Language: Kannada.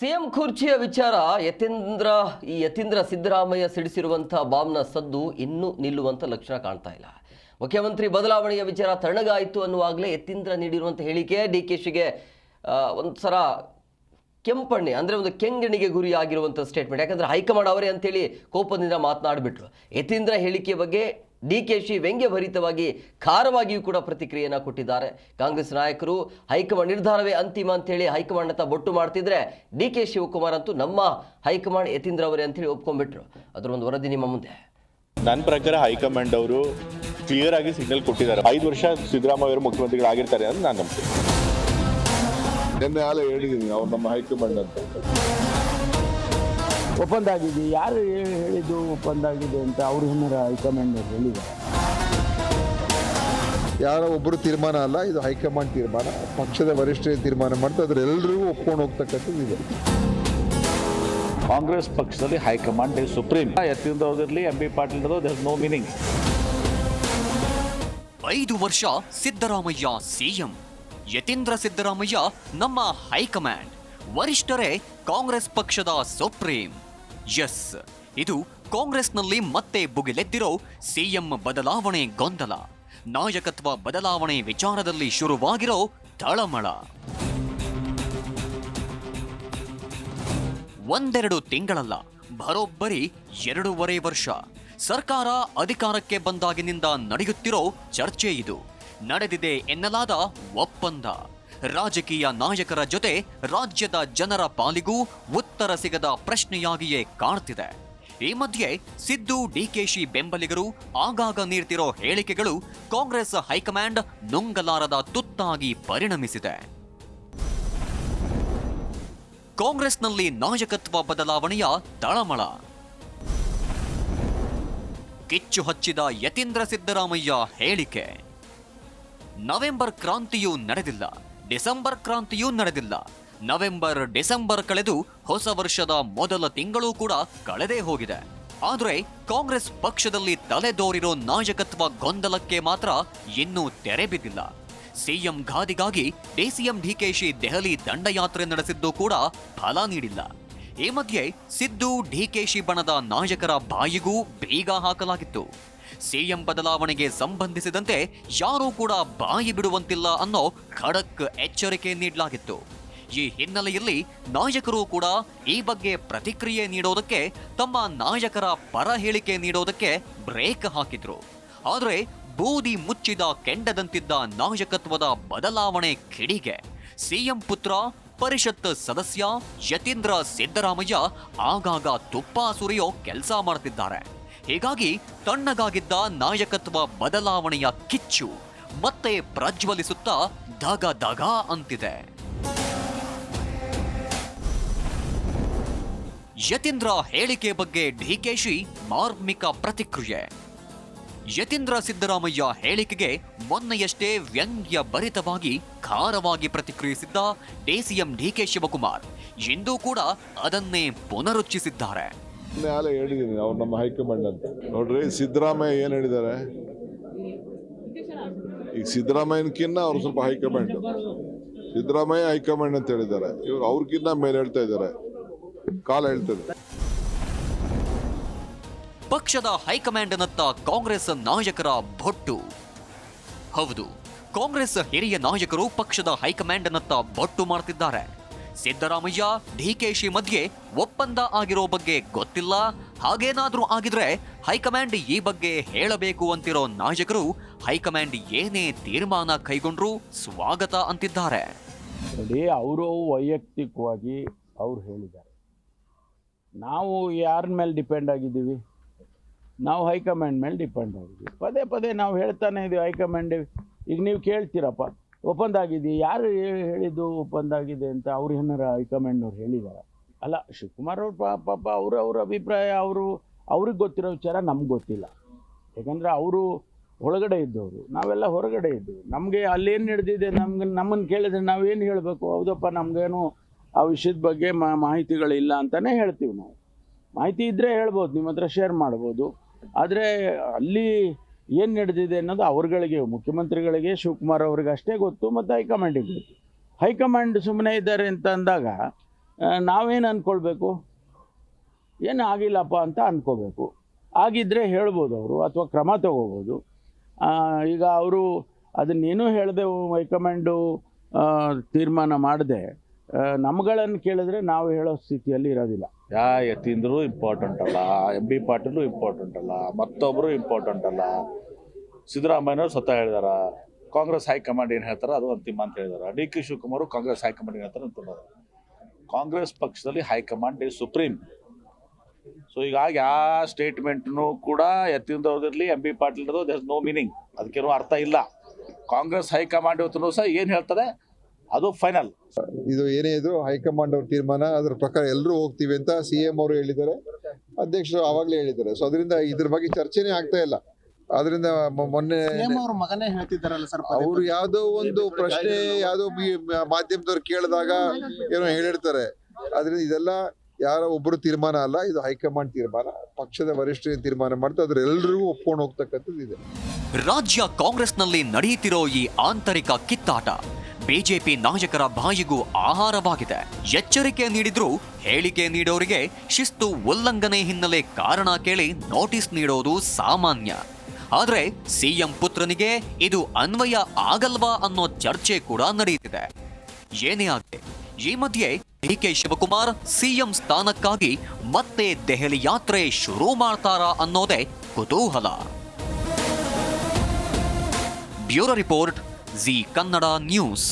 ಸಿಎಂ ಕುರ್ಚಿಯ ವಿಚಾರ ಯತೀಂದ್ರ, ಈ ಯತೀಂದ್ರ ಸಿದ್ದರಾಮಯ್ಯ ಸಿಡಿಸಿರುವಂಥ ಬಾಂಬ್ನ ಸದ್ದು ಇನ್ನೂ ನಿಲ್ಲುವಂಥ ಲಕ್ಷಣ ಕಾಣ್ತಾ ಇಲ್ಲ. ಮುಖ್ಯಮಂತ್ರಿ ಬದಲಾವಣೆಯ ವಿಚಾರ ತಣ್ಣಗಾಯಿತು ಅನ್ನುವಾಗಲೇ ಯತೀಂದ್ರ ನೀಡಿರುವಂಥ ಹೇಳಿಕೆ ಡಿ ಕೆ ಶಿಗೆ ಒಂಥರ ಕೆಂಪಣ್ಣೆ, ಅಂದರೆ ಒಂದು ಕೆಂಗಣಿಗೆ ಗುರಿಯಾಗಿರುವಂಥ ಸ್ಟೇಟ್ಮೆಂಟ್ ಯಾಕಂದರೆ ಹೈಕಮಾಂಡ್ ಅವರೇ ಅಂತೇಳಿ ಕೋಪದಿಂದ ಮಾತನಾಡಿಬಿಟ್ರು. ಯತೀಂದ್ರ ಹೇಳಿಕೆ ಬಗ್ಗೆ ಡಿ ಕೆ ಶಿ ವ್ಯಂಗ್ಯಭರಿತವಾಗಿ ಖಾರವಾಗಿಯೂ ಕೂಡ ಪ್ರತಿಕ್ರಿಯೆಯನ್ನು ಕೊಟ್ಟಿದ್ದಾರೆ. ಕಾಂಗ್ರೆಸ್ ನಾಯಕರು ಹೈಕಮಾಂಡ್ ನಿರ್ಧಾರವೇ ಅಂತಿಮ ಅಂತೇಳಿ ಹೈಕಮಾಂಡ್ ಅಂತ ಬೊಟ್ಟು ಮಾಡ್ತಿದ್ರೆ ಡಿ ಕೆ ಶಿವಕುಮಾರ್ ಅಂತೂ ನಮ್ಮ ಹೈಕಮಾಂಡ್ ಯತೀಂದ್ರ ಅವರೇ ಅಂತೇಳಿ ಒಪ್ಕೊಂಡ್ಬಿಟ್ರು. ಅದರ ಒಂದು ವರದಿ ನಿಮ್ಮ ಮುಂದೆ. ನನ್ನ ಪ್ರಕಾರ ಹೈಕಮಾಂಡ್ ಅವರು ಕ್ಲಿಯರ್ ಆಗಿ ಸಿಗ್ನಲ್ ಕೊಟ್ಟಿದ್ದಾರೆ. ಐದು ವರ್ಷ ಸಿದ್ದರಾಮಯ್ಯ ಅವರು ಮುಖ್ಯಮಂತ್ರಿಗಳಾಗಿರ್ತಾರೆ ಅಂತ ನಾನು ನಂಬ್ತೀನಿ. ನಿನ್ನೆ ಆಲೇ ಹೇಳಿದ್ದೀನಿ ಅವ್ರು ನಮ್ಮ ಹೈಕಮಾಂಡ್ ಅಂತ. ಒಪ್ಪಂದ ಆಗಿದೆ ಯಾರು ಏನು ಹೇಳಿದ್ದು ಒಪ್ಪಂದ ಆಗಿದೆ ಅಂತ ಅವರು ಏನಾರ ಹೈಕಮಾಂಡ್ ಅವ್ರು ಹೇಳಿದ್ದಾರೆ ಯಾರೋ ಒಬ್ಬರು ತೀರ್ಮಾನ ಅಲ್ಲ ಇದು ಹೈಕಮಾಂಡ್ ತೀರ್ಮಾನ. ಪಕ್ಷದ ವರಿಷ್ಠ ತೀರ್ಮಾನ ಮಾಡ್ತಾ ಅದ್ರ ಎಲ್ಲರಿಗೂ ಒಪ್ಕೊಂಡು ಹೋಗ್ತಕ್ಕಂಥದ್ದು ಇದೆ. ಕಾಂಗ್ರೆಸ್ ಪಕ್ಷದಲ್ಲಿ high command is supreme Yathindra ಅವ್ರದಿರಲಿ M B Patil there no meaning ಐದು ವರ್ಷ ಸಿದ್ದರಾಮಯ್ಯ ಸಿಎಂ ಯತೀಂದ್ರ ಸಿದ್ದರಾಮಯ್ಯ ನಮ್ಮ ಹೈಕಮಾಂಡ್. ವರಿಷ್ಠರೇ ಕಾಂಗ್ರೆಸ್ ಪಕ್ಷದ ಸುಪ್ರೀಂ ಎಸ್. ಇದು ಕಾಂಗ್ರೆಸ್ನಲ್ಲಿ ಮತ್ತೆ ಬುಗಿಲೆದ್ದಿರೋ ಸಿಎಂ ಬದಲಾವಣೆ ಗೊಂದಲ. ನಾಯಕತ್ವ ಬದಲಾವಣೆ ವಿಚಾರದಲ್ಲಿ ಶುರುವಾಗಿರೋ ತಳಮಳ. ಒಂದೆರಡು ತಿಂಗಳಲ್ಲ, ಬರೋಬ್ಬರಿ ಎರಡೂವರೆ ವರ್ಷ. ಸರ್ಕಾರ ಅಧಿಕಾರಕ್ಕೆ ಬಂದಾಗಿನಿಂದ ನಡೆಯುತ್ತಿರೋ ಚರ್ಚೆ ಇದು. ನಡೆದಿದೆ ಎನ್ನಲಾದ ಒಪ್ಪಂದ. ರಾಜಕೀಯ ನಾಯಕರ ಜೊತೆ ರಾಜ್ಯದ ಜನರ ಪಾಲಿಗೂ ಉತ್ತರ ಸಿಗದ ಪ್ರಶ್ನೆಯಾಗಿಯೇ ಕಾಣ್ತಿದೆ. ಈ ಮಧ್ಯೆ ಸಿದ್ದು ಡಿಕೆಶಿ ಬೆಂಬಲಿಗರು ಆಗಾಗ ನೀಡ್ತಿರೋ ಹೇಳಿಕೆಗಳು ಕಾಂಗ್ರೆಸ್ ಹೈಕಮಾಂಡ್ ನುಂಗಲಾರದ ತುತ್ತಾಗಿ ಪರಿಣಮಿಸಿದೆ. ಕಾಂಗ್ರೆಸ್ನಲ್ಲಿ ನಾಯಕತ್ವ ಬದಲಾವಣೆಯ ತಳಮಳ. ಕಿಚ್ಚು ಹಚ್ಚಿದ ಯತೀಂದ್ರ ಸಿದ್ದರಾಮಯ್ಯ ಹೇಳಿಕೆ. ನವೆಂಬರ್ ಕ್ರಾಂತಿಯೂ ನಡೆದಿಲ್ಲ. ಡಿಸೆಂಬರ್ ಕ್ರಾಂತಿಯೂ ನಡೆದಿಲ್ಲ. ನವೆಂಬರ್, ಡಿಸೆಂಬರ್ ಕಳೆದು ಹೊಸ ವರ್ಷದ ಮೊದಲ ತಿಂಗಳು ಕೂಡ ಕಳೆದೇ ಹೋಗಿದೆ. ಆದರೆ ಕಾಂಗ್ರೆಸ್ ಪಕ್ಷದಲ್ಲಿ ತಲೆದೋರಿರೋ ನಾಯಕತ್ವ ಗೊಂದಲಕ್ಕೆ ಮಾತ್ರ ಇನ್ನೂ ತೆರೆ ಬಿದ್ದಿಲ್ಲ. ಸಿಎಂ ಗಾದಿಗಾಗಿ ಡಿಸಿಎಂ ಡಿಕೆಶಿ ದೆಹಲಿ ದಂಡಯಾತ್ರೆ ನಡೆಸಿದ್ದು ಕೂಡ ಫಲ ನೀಡಿಲ್ಲ. ಈ ಮಧ್ಯೆ ಸಿದ್ದು ಡಿಕೆಶಿ ಬಣದ ನಾಯಕರ ಬಾಯಿಗೂ ಬೀಗ ಹಾಕಲಾಗಿತ್ತು. ಸಿಎಂ ಬದಲಾವಣೆಗೆ ಸಂಬಂಧಿಸಿದಂತೆ ಯಾರೂ ಕೂಡ ಬಾಯಿ ಬಿಡುವಂತಿಲ್ಲ ಅನ್ನೋ ಖಡಕ್ ಎಚ್ಚರಿಕೆ ನೀಡಲಾಗಿತ್ತು. ಈ ಹಿನ್ನೆಲೆಯಲ್ಲಿ ನಾಯಕರು ಕೂಡ ಈ ಬಗ್ಗೆ ಪ್ರತಿಕ್ರಿಯೆ ನೀಡೋದಕ್ಕೆ ತಮ್ಮ ನಾಯಕರ ಪರ ಹೇಳಿಕೆ ನೀಡೋದಕ್ಕೆ ಬ್ರೇಕ್ ಹಾಕಿದ್ರು. ಆದರೆ ಬೂದಿ ಮುಚ್ಚಿದ ಕೆಂಡದಂತಿದ್ದ ನಾಯಕತ್ವದ ಬದಲಾವಣೆ ಕಿಡಿಗೆ ಸಿಎಂ ಪುತ್ರ, ಪರಿಷತ್ ಸದಸ್ಯ ಯತೀಂದ್ರ ಸಿದ್ದರಾಮಯ್ಯ ಆಗಾಗ ತುಪ್ಪ ಸುರಿಯೋ ಕೆಲಸ ಮಾಡ್ತಿದ್ದಾರೆ. ಹೀಗಾಗಿ ತಣ್ಣಗಾಗಿದ್ದ ನಾಯಕತ್ವ ಬದಲಾವಣೆಯ ಕಿಚ್ಚು ಮತ್ತೆ ಪ್ರಜ್ವಲಿಸುತ್ತಾ ದಗ ದಗ ಅಂತಿದೆ. ಯತೀಂದ್ರ ಹೇಳಿಕೆ ಬಗ್ಗೆ ಡಿಕೆಶಿ ಮಾರ್ಮಿಕ ಪ್ರತಿಕ್ರಿಯೆ. ಯತೀಂದ್ರ ಸಿದ್ದರಾಮಯ್ಯ ಹೇಳಿಕೆಗೆ ಮೊನ್ನೆಯಷ್ಟೇ ವ್ಯಂಗ್ಯ ಭರಿತವಾಗಿ ಖಾರವಾಗಿ ಪ್ರತಿಕ್ರಿಯಿಸಿದ್ದ ಡಿಸಿಎಂ ಡಿಕೆ ಶಿವಕುಮಾರ್. ಇಂದೂ ಕೂಡ ಅದನ್ನೇ ಪುನರುಚ್ಚಿಸಿದ್ದಾರೆ ಆಲೆ ಹೇಳಿದ್ದೀನಿ, ಅವ್ರು ನಮ್ಮ ಹೈಕಮಾಂಡ್ ಅಂತ. ನೋಡ್ರಿ, ಸಿದ್ದರಾಮಯ್ಯ ಏನು ಹೇಳಿದ್ದಾರೆ? ಈಗ ಸಿದ್ದರಾಮಯ್ಯನಕಿನ್ನ ಅವ್ರು ಸ್ವಲ್ಪ ಹೈಕಮಾಂಡ್. ಸಿದ್ದರಾಮಯ್ಯ ಹೈಕಮಾಂಡ್ ಅಂತ ಹೇಳಿದ್ದಾರೆ. ಇವ್ರು ಅವ್ರಿಗಿನ್ನ ಮೇಲೆ ಹೇಳ್ತಾ ಇದ್ದಾರೆ. ಕಾಲ ಹೇಳ್ತದೆ ಪಕ್ಷದ ಹೈಕಮಾಂಡ್ನತ್ತ ಕಾಂಗ್ರೆಸ್ ನಾಯಕರ ಭೊಟ್ಟು. ಹೌದು, ಕಾಂಗ್ರೆಸ್ ಹಿರಿಯ ನಾಯಕರು ಪಕ್ಷದ ಹೈಕಮಾಂಡ್ನತ್ತ ಬೊಟ್ಟು ಮಾಡ್ತಿದ್ದಾರೆ. ಸಿದ್ದರಾಮಯ್ಯ ಡಿಕೆಶಿ ಮಧ್ಯೆ ಒಪ್ಪಂದ ಆಗಿರೋ ಬಗ್ಗೆ ಗೊತ್ತಿಲ್ಲ. ಹಾಗೇನಾದ್ರೂ ಆಗಿದ್ರೆ ಹೈಕಮಾಂಡ್ ಈ ಬಗ್ಗೆ ಹೇಳಬೇಕು ಅಂತಿರೋ ನಾಯಕರು ಹೈಕಮಾಂಡ್ ಏನೇ ತೀರ್ಮಾನ ಕೈಗೊಂಡ್ರು ಸ್ವಾಗತ ಅಂತಿದ್ದಾರೆ. ಅವರು ವೈಯಕ್ತಿಕವಾಗಿ ಅವ್ರು ಹೇಳಿದ್ದಾರೆ. ನಾವು ಯಾರ ಮೇಲೆ ಡಿಪೆಂಡ್ ಆಗಿದ್ದೀವಿ? ನಾವು ಹೈಕಮಾಂಡ್ ಮೇಲೆ ಡಿಪೆಂಡ್ ಆಗಿದ್ದೀವಿ. ಪದೇ ಪದೇ ನಾವು ಹೇಳ್ತಾನೆ ಇದ್ದೀವಿ ಹೈಕಮಾಂಡ್, ಈಗ ನೀವು ಕೇಳ್ತೀರಪ್ಪ ಒಪ್ಪಂದ ಆಗಿದೆ ಯಾರು ಹೇಳಿದ್ದು ಒಪ್ಪಂದ ಆಗಿದೆ ಅಂತ ಅವ್ರು ಏನಾರ ಹೈಕಮಾಂಡ್ನವ್ರು ಹೇಳಿದ್ದಾರೆ ಅಲ್ಲ, ಶಿವಕುಮಾರ್ ಅವ್ರ ಪಾಪ ಅವ್ರ ಅವ್ರ ಅಭಿಪ್ರಾಯ ಅವರು, ಅವ್ರಿಗೆ ಗೊತ್ತಿರೋ ವಿಚಾರ ನಮ್ಗೆ ಗೊತ್ತಿಲ್ಲ. ಯಾಕಂದರೆ ಅವರು ಒಳಗಡೆ ಇದ್ದವರು, ನಾವೆಲ್ಲ ಹೊರಗಡೆ ಇದ್ದವು ನಮಗೆ ಅಲ್ಲೇನು ನಡೆದಿದೆ, ನಮ್ಗೆ ನಮ್ಮನ್ನು ಕೇಳಿದ್ರೆ ನಾವೇನು ಹೇಳಬೇಕು? ಹೌದಪ್ಪ, ನಮಗೇನು ಆ ವಿಷಯದ ಬಗ್ಗೆ ಮಾಹಿತಿಗಳಿಲ್ಲ ಅಂತಲೇ ಹೇಳ್ತೀವಿ ನಾವು. ಮಾಹಿತಿ ಇದ್ದರೆ ಹೇಳ್ಬೋದು ನಿಮ್ಮ ಹತ್ರ ಶೇರ್ ಮಾಡ್ಬೋದು. ಆದರೆ ಅಲ್ಲಿ ಏನು ನಡೆದಿದೆ ಅನ್ನೋದು ಅವ್ರಗಳಿಗೆ, ಮುಖ್ಯಮಂತ್ರಿಗಳಿಗೆ ಶಿವಕುಮಾರ್ ಅವ್ರಿಗೆ ಅಷ್ಟೇ ಗೊತ್ತು ಮತ್ತು ಹೈಕಮಾಂಡಿಗೆ ಗೊತ್ತು. ಹೈಕಮಾಂಡ್ ಸುಮ್ಮನೆ ಇದ್ದಾರೆ ಅಂತ ಅಂದಾಗ ನಾವೇನು ಅಂದ್ಕೊಳ್ಬೇಕು ಏನು ಆಗಿಲ್ಲಪ್ಪ ಅಂತ ಅಂದ್ಕೋಬೇಕು ಆಗಿದ್ದರೆ ಹೇಳ್ಬೋದು ಅವರು ಅಥವಾ ಕ್ರಮ ತಗೋಬೋದು. ಈಗ ಅವರು ಅದನ್ನೇನೂ ಹೇಳದೆ ಹೈಕಮಾಂಡು ತೀರ್ಮಾನ ಮಾಡದೆ ನಮ್ಗಳನ್ನು ಕೇಳಿದ್ರೆ ನಾವು ಹೇಳೋ ಸ್ಥಿತಿಯಲ್ಲಿ ಇರೋದಿಲ್ಲ. ಯಾ ಯತೀಂದ್ರು ಇಂಪಾರ್ಟೆಂಟ್ ಅಲ್ಲ ಎಂ ಬಿ ಪಾಟೀಲು ಇಂಪಾರ್ಟೆಂಟ್ ಅಲ್ಲ ಮತ್ತೊಬ್ಬರು ಇಂಪಾರ್ಟೆಂಟ್ ಅಲ್ಲ. ಸಿದ್ದರಾಮಯ್ಯನವ್ರು ಸ್ವತಃ ಹೇಳಿದಾರ, ಕಾಂಗ್ರೆಸ್ ಹೈಕಮಾಂಡ್ ಏನು ಹೇಳ್ತಾರೆ ಅದು ಅಂತಿಮ ಅಂತ ಹೇಳಿದಾರೆ. D K Shivakumar Congress high command ಏನು ಹೇಳ್ತಾರೆ ಅಂತಿಮ ಕಾಂಗ್ರೆಸ್ ಪಕ್ಷದಲ್ಲಿ ಹೈಕಮಾಂಡ್ ಈಸ್ ಸುಪ್ರೀಂ ಸೊ ಹೀಗಾಗಿ ಆ ಸ್ಟೇಟ್ಮೆಂಟ್ನು ಕೂಡ ಯತೀಂದ್ರವ್ರದಿರಲಿ M B Patil does no meaning ಅದಕ್ಕೇನು ಅರ್ಥ ಇಲ್ಲ. ಕಾಂಗ್ರೆಸ್ ಹೈಕಮಾಂಡ್ ಇವತ್ತು ಸಹ ಏನು ಹೇಳ್ತಾರೆ ಅದು ಫೈನಲ್ ಇದು ಏನೇ ಇದ್ರು ಹೈಕಮಾಂಡ್ ಅವ್ರ ತೀರ್ಮಾನ ಅದ್ರ ಪ್ರಕಾರ ಎಲ್ಲರೂ ಹೋಗ್ತೀವಿ ಅಂತ ಸಿ ಎಂ ಅವರು ಹೇಳಿದ್ದಾರೆ. ಅಧ್ಯಕ್ಷರು ಆವಾಗಲೇ ಹೇಳಿದ್ದಾರೆ. ಸೊ ಅದರಿಂದ ಇದ್ರ ಬಗ್ಗೆ ಚರ್ಚೆನೇ ಆಗ್ತಾ ಇಲ್ಲ. ಅದರಿಂದ ಮೊನ್ನೆ ಅವ್ರ ಮಗನೇ ಹೇಳ್ತಿದ್ದಾರಲ್ಲ ಸರ್ ಅವರು ಯಾವ್ದೋ ಒಂದು ಪ್ರಶ್ನೆ ಯಾವುದೋ ಮಾಧ್ಯಮದವ್ರು ಕೇಳಿದಾಗ ಏನೋ ಹೇಳಿರ್ತಾರೆ. ಅದರಿಂದ ಇದೆಲ್ಲ ಯಾರೋ ಒಬ್ಬರು ತೀರ್ಮಾನ ಅಲ್ಲ ಇದು ಹೈಕಮಾಂಡ್ ತೀರ್ಮಾನ. ಪಕ್ಷದ ವರಿಷ್ಠರ ಏನ್ ತೀರ್ಮಾನ ಮಾಡ್ತಾ ಅದ್ರ ಎಲ್ಲರಿಗೂ ಒಪ್ಕೊಂಡು ಹೋಗ್ತಕ್ಕಂಥದ್ದು ಇದೆ. ರಾಜ್ಯ ಕಾಂಗ್ರೆಸ್ನಲ್ಲಿ ನಡೆಯುತ್ತಿರೋ ಈ ಆಂತರಿಕ ಕಿತ್ತಾಟ. ಬಿಜೆಪಿ ನಾಯಕರ ಬಾಯಿಗೂ ಆಹಾರವಾಗಿದೆ. ಎಚ್ಚರಿಕೆ ನೀಡಿದ್ರೂ ಹೇಳಿಕೆ ನೀಡೋರಿಗೆ ಶಿಸ್ತು ಉಲ್ಲಂಘನೆ ಹಿನ್ನೆಲೆ ಕಾರಣ ಕೇಳಿ ನೋಟಿಸ್ ನೀಡೋದು ಸಾಮಾನ್ಯ. ಆದರೆ ಸಿಎಂ ಪುತ್ರನಿಗೆ ಇದು ಅನ್ವಯ ಆಗಲ್ವಾ ಅನ್ನೋ ಚರ್ಚೆ ಕೂಡ ನಡೆಯುತ್ತಿದೆ ಏನೇ ಆಗಲಿ, ಈ ಮಧ್ಯೆ ಡಿ ಕೆ ಶಿವಕುಮಾರ್ ಸಿಎಂ ಸ್ಥಾನಕ್ಕಾಗಿ ಮತ್ತೆ ದೆಹಲಿ ಯಾತ್ರೆ ಶುರು ಮಾಡ್ತಾರಾ ಅನ್ನೋದೇ ಕುತೂಹಲ. Bureau report. G Kannada news